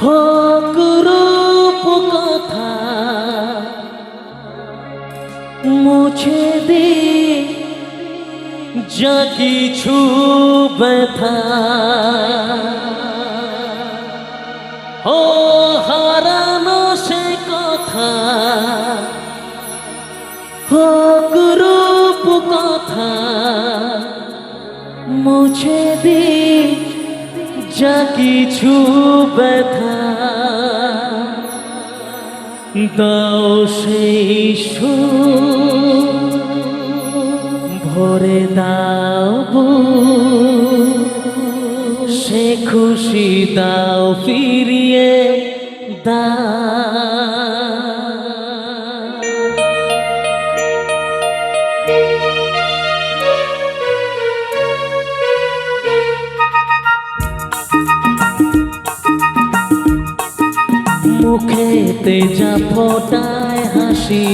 হকরূপ কথা মুছে দে যা কিছু ব্যথা। ও হারানো সে কথা হকরূপ কথা মুছে দে যা কিছু ব্যথা। দাও সেই ভরে দাও সে খুশি দাও ফিরিয়ে দাও। যা ফোটায় হাসি।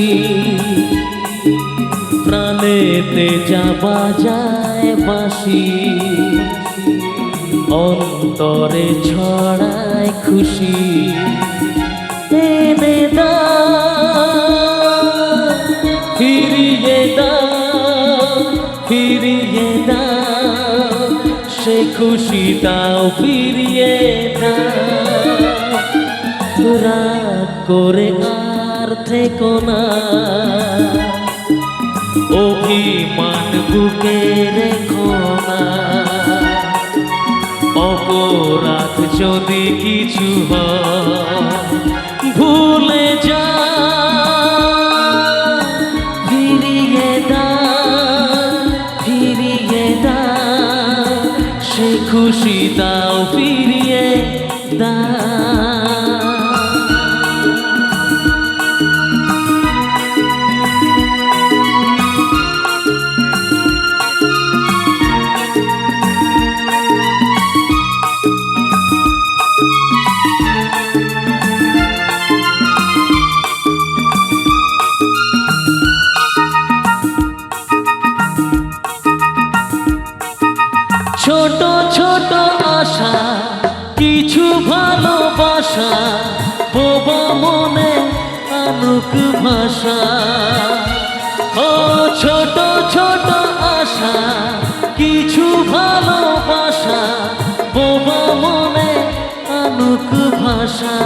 প্রাণেতে যা বাজায় বাসি অন্তরে ছড়ায় খুশি। এনে ফিরিয়ে দাও সে খুশি দাও ফিরিয়ে দাও রাগ করে আর থেকো না। অভিমান বুকে রেখো না। অপরাধ যদি কিছু ভুলে যা। ফিরিয়ে দাও ফিরিয়ে দাও সে খুশি দাও, ফিরিয়ে দাও ছোট ছোট আশা, কিছু ভালোবাসা, বোবা মনে আনুক ভাষা। ও ছোট ছোট আশা, কিছু ভালোবাসা, বোবা মনে আনুক ভাষা।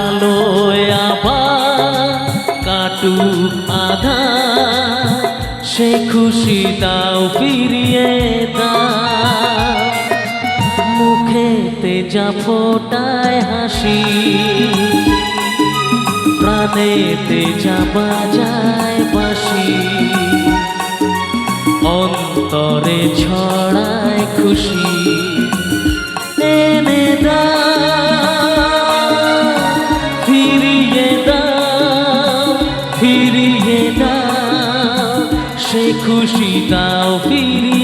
আলোয় আবার কাটুক আধা সে খুশি দাও ফিরিয়ে দাও। মুখেতে যা ফোটায় হাসি, প্রাণেতে যা বাজায় বাসি অন্তরে ছড়ায় খুশি। খুশি তাও ফিরিয়ে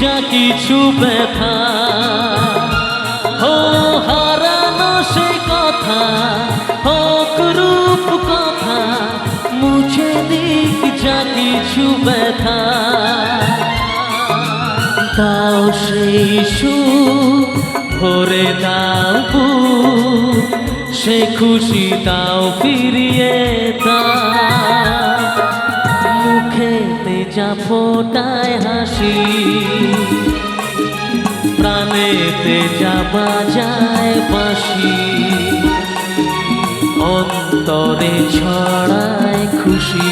যা কিছু ব্যথা। ও হারানো সে কথা ও রূপ কথা, মুছে দিক যা কিছু ব্যথা। দাও সেই সুখ ভরে দাও সে খুশি দাও ফিরিয়ে দাও। যা ফোটায় হাসি, প্রাণেতে যা বাজায় বাসি অন্তরে ছড়ায় খুশি।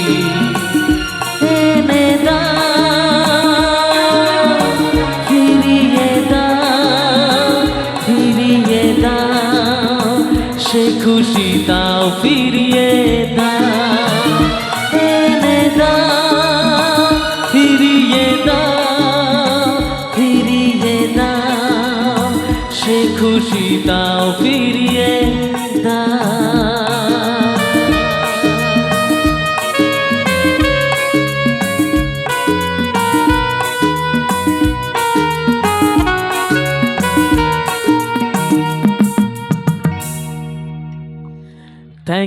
দাও ফিরিয়ে দাও ফিরিয়ে দাও সে খুশি দাও ফিরিয়ে দাও খুশি তাও ফিরিয়ে দাও।